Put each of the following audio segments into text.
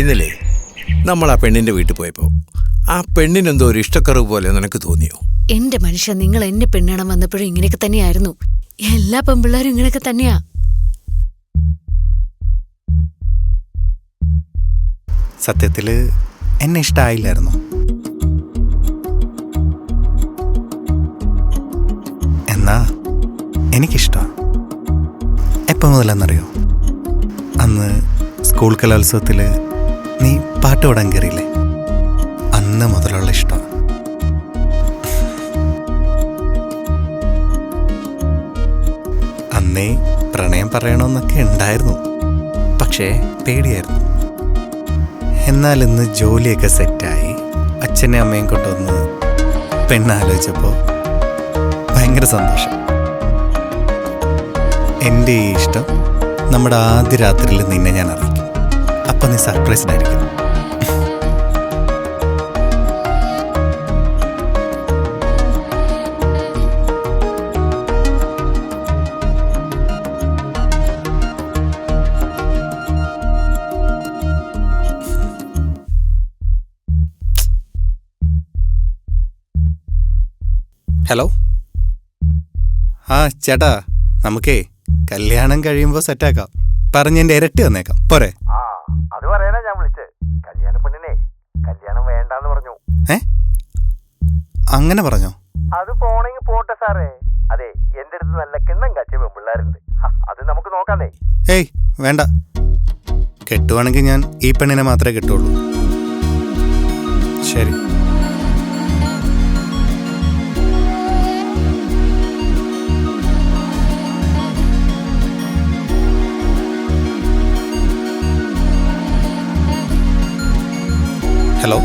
ഇന്നലെ നമ്മൾ ആ പെണ്ണിന്റെ വീട്ടിൽ പോയപ്പോ ആ പെണ്ണിനെന്തോ ഒരു ഇഷ്ടക്കറവ് പോലെ നിനക്ക് തോന്നിയോ? എന്റെ മനുഷ്യ നിങ്ങൾ എന്നെ പെണ്ണണം വന്നപ്പോഴും ഇങ്ങനെയൊക്കെ തന്നെയായിരുന്നു. എല്ലാ പെമ്പിള്ളേരും ഇങ്ങനെയൊക്കെ തന്നെയാ. സത്യത്തിൽ എന്നെ ഇഷ്ടായില്ലായിരുന്നു? എന്നാ എനിക്കിഷ്ടമാണ് എപ്പോൾ മുതലെന്നറിയോ? അന്ന് സ്കൂൾ കലോത്സവത്തിൽ നീ പാട്ട് പാടാൻ കയറിയില്ലേ അന്ന് മുതലുള്ള ഇഷ്ടമാണ് അന്നേ പ്രണയം പറയണമെന്നൊക്കെ ഉണ്ടായിരുന്നു. പക്ഷേ പേടിയായിരുന്നു. എന്നാൽ ഇന്ന് ജോലിയൊക്കെ സെറ്റായി. അച്ഛനെ അമ്മയും കൊണ്ടുവന്ന് പെണ്ണാലോചിച്ചപ്പോൾ ഭയങ്കര സന്തോഷം. എന്റെ ഈ ഇഷ്ടം നമ്മുടെ ആദ്യ രാത്രിയിൽ നിന്നെ ഞാൻ അറിയിക്കും. അപ്പം നീ സർപ്രൈസ്ഡ് ഹലോ ആ ചേട്ടാ നമുക്കേ കല്യാണം കഴിയുമ്പോൾ സെറ്റാക്കാം. പറഞ്ഞെന്റെ ഇരട്ടി വന്നേക്കാം. പോരെ. ആ അത് പറയാനാ ഞാൻ കല്യാണ പെണ്ണിനെ കല്യാണം വേണ്ടാന്ന് പറഞ്ഞു. ഏ? അങ്ങനെ പറഞ്ഞോ? അത് പോണെങ്കിൽ പോട്ടെ സാറേ. അതെ എന്റെ അടുത്ത് നല്ല കിണ്ണം കാച്ചിയ പെൺപിള്ളേരുണ്ട് അത് നമുക്ക് നോക്കാന്നേ. ഏയ് വേണ്ട. കെട്ടുവാണെങ്കിൽ ഞാൻ ഈ പെണ്ണിനെ മാത്രമേ കെട്ടുള്ളൂ. ശരി. ഹലോ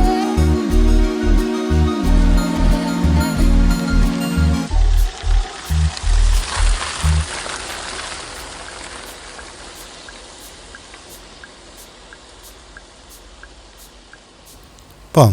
പോം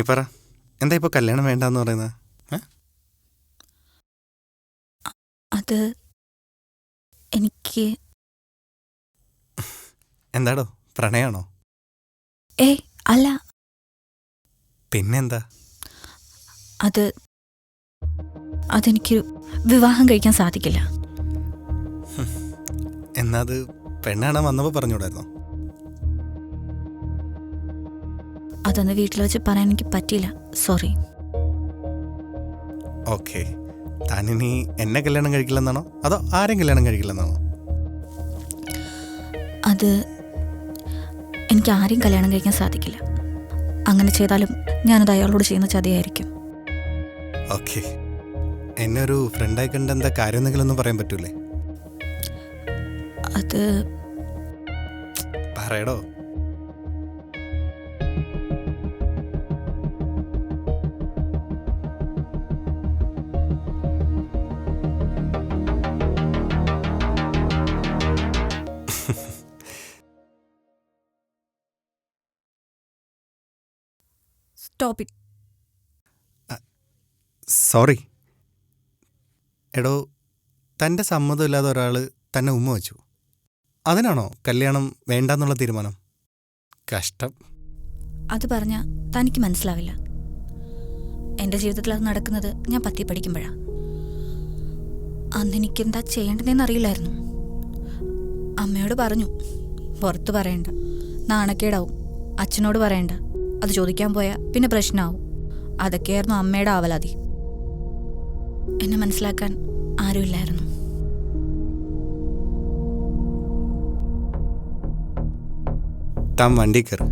ഇനി പറ. എന്താ ഇപ്പോൾ കല്യാണം വേണ്ടെന്ന് പറയുന്നത് അത് എനിക്ക് എന്താടോ? പ്രണയാണോ? ഏയ് അല്ല. പിന്നെന്താ? അത് അതെനിക്ക് വിവാഹം കഴിക്കാൻ സാധിക്കില്ല. എന്നാ അത് പെണ്ണാണ് വന്നപ്പോൾ പറഞ്ഞുകൂടായിരുന്നോ? അതൊന്ന് വീട്ടിൽ വെച്ച് പറയാൻ എനിക്ക് പറ്റിയില്ല. സോറി ഓക്കെ താനിനി എന്നെ കല്യാണം കഴിക്കില്ലെന്നാണോ? അതോ ആരും കല്യാണം കഴിക്കില്ലെന്നാണോ? അത് എനിക്ക് ആരെയും കല്യാണം കഴിക്കാൻ സാധിക്കില്ല. അങ്ങനെ ചെയ്താലും ഞാനത് അയാളോട് ചെയ്യുന്ന ചതിയായിരിക്കും. ഓക്കെ എന്നെ ഒരു ഫ്രണ്ടായി കണ്ട് എന്താ കാര്യം എന്തെങ്കിലും ഒന്നും പറയാൻ പറ്റൂലേ? അത് പറയടോ. Stop it sorry. എടോ തന്റെ സമ്മതമില്ലാതെ ഒരാൾ തന്നെ ഉമ്മ വെച്ചു. അതിനാണോ കല്യാണം വേണ്ടെന്നുള്ള തീരുമാനം? കഷ്ടം. അത് പറഞ്ഞ തനിക്ക് മനസ്സിലാവില്ല. എന്റെ ജീവിതത്തിൽ അത് നടക്കുന്നത് ഞാൻ പത്തി പഠിക്കുമ്പോഴാണ് അന്ന് എനിക്ക് എന്താ ചെയ്യേണ്ടതെന്ന് അറിയില്ലായിരുന്നു. അമ്മയോട് പറഞ്ഞു പുറത്ത് പറയണ്ട. നാണക്കേടാവും. അച്ഛനോട് പറയണ്ട. അത് ചോദിക്കാൻ പോയാൽ പിന്നെ പ്രശ്നമാവും അതൊക്കെയായിരുന്നു അമ്മയുടെ ആവലാതി. എന്നെ മനസ്സിലാക്കാൻ ആരുമില്ലായിരുന്നു. താൻ വണ്ടി കയറി.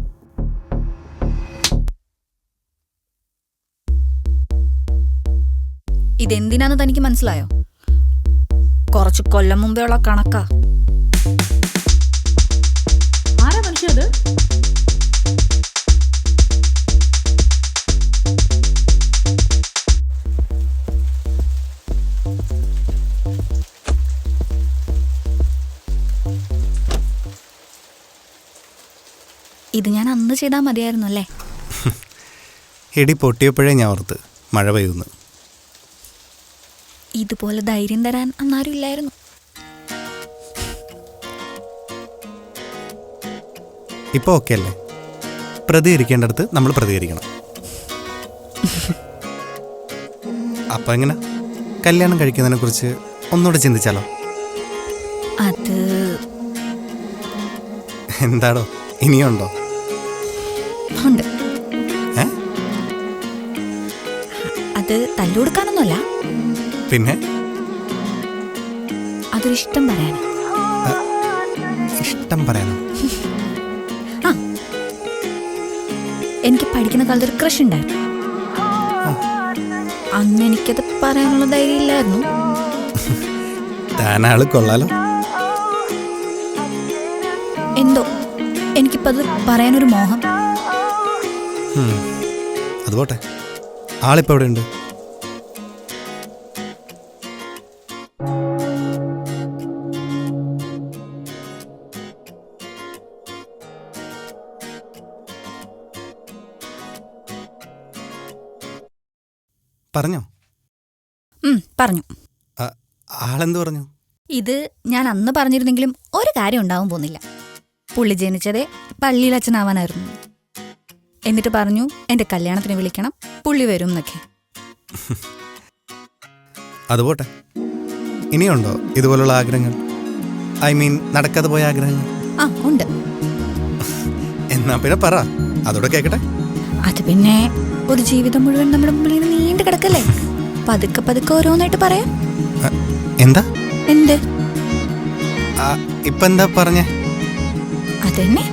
ഇതെന്തിനാന്ന് തനിക്ക് മനസ്സിലായോ? കുറച്ച് കൊല്ലം മുമ്പേ ഉള്ള കണക്കാ. ഇത് ഞാൻ അന്ന് ചെയ്താൽ മതിയായിരുന്നു അല്ലേ? എടി പൊട്ടിയപ്പോഴേ ഞാൻ ഓർത്ത്. മഴ പെയ്യുന്നു. ഇതുപോലെ ധൈര്യം തരാൻ അന്നാരും ഇല്ലായിരുന്നു. ഇപ്പോൾ ഓക്കെ അല്ലേ? പ്രതികരിക്കേണ്ടടുത്ത് നമ്മൾ പ്രതികരിക്കണം. അപ്പം എങ്ങനെ? കല്യാണം കഴിക്കുന്നതിനെ കുറിച്ച് ഒന്നുകൂടെ ചിന്തിച്ചാലോ? അത് എന്താടോ ഇനിയുണ്ടോ? അത് തല്ലുകൊടുക്കാനൊന്നുമല്ല. പിന്നെ? അതൊരു ഇഷ്ടം പറയാനാ ഇഷ്ടം പറയാനോ? ആ. എനിക്ക് പഠിക്കുന്ന കാലത്ത് ഒരു ക്രഷ് ഉണ്ടായിരുന്നു. അന്ന് എനിക്കത് പറയാനുള്ള ധൈര്യം ഇല്ലായിരുന്നു താനാൾ കൊള്ളാലോ. എന്തോ? എനിക്കിപ്പത് അത് പറയാനൊരു മോഹം. അതുപോട്ടെ അത് പോട്ടെ. ആളിപ്പോൾ എവിടെ പറഞ്ഞോ? പറഞ്ഞു. ആളെന്ത് പറഞ്ഞു? ഇത് ഞാൻ അന്ന് പറഞ്ഞിരുന്നെങ്കിലും ഒരു കാര്യം ഉണ്ടാവാൻ പോകുന്നില്ല. പുള്ളി ജനിച്ചതേ പള്ളിയിൽ അച്ഛനാവാനായിരുന്നു. എന്നിട്ട് പറഞ്ഞു എന്റെ കല്യാണത്തിന് വിളിക്കണം പുള്ളി വരും എന്നൊക്കെ. അത് പോട്ടെ. ഇനിയുണ്ടോ ഇതുപോലുള്ള ആഗ്രഹങ്ങൾ? ഐ മീൻ നടക്കാതെ പോയ ആഗ്രഹങ്ങൾ? ആ ഉണ്ട്. എന്നാ പിന്നെ പറ. അതോടെ കേക്കട്ടെ. അത് പിന്നെ ഒരു ജീവിതം മുഴുവൻ നമ്മുടെ മുമ്പിൽ ഇങ്ങനെ നീണ്ടു കിടക്കല്ലേ? പതുക്കെ പതുക്കെ ഓരോന്നായിട്ട് പറയാം. എന്താ? എന്ത്? ഇപ്പൊ എന്താ പറഞ്ഞേ? അതന്നെ